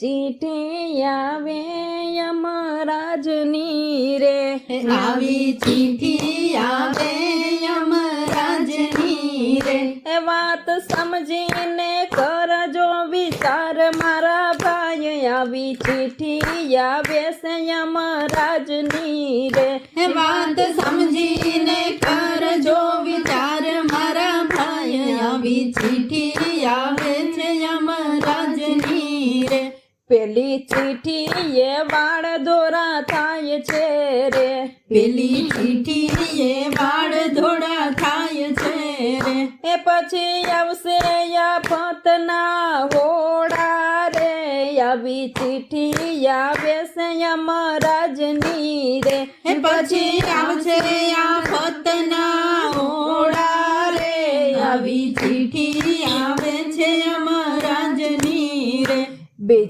ચીઠી આવે યમરાજની રે. આવી ચીઠી આવે યમરાજની રે. એ વાત સમજીને કરજો વિચાર. મારા ભાઈ આવી ચીઠી આવે છે યમરાજની રે. એ વાત સમજીને કરજો વિચાર. મારા ભાઈ આવી ચીઠી આવે છે યમરાજની રે. પેલી ચીઠી એ વાળ દોરા થાય છે રે. પેલી ચીઠી એ વાળ ધોળા થાય છે રે. એ પછી આવશે યાફતના હોડા રે. આવી ચીઠી આવે છે યમરાજની રે. એ પછી આવશે યા પતના હોડા રે. આવી ચીઠી આવે છે યમરાજની રે. બીજી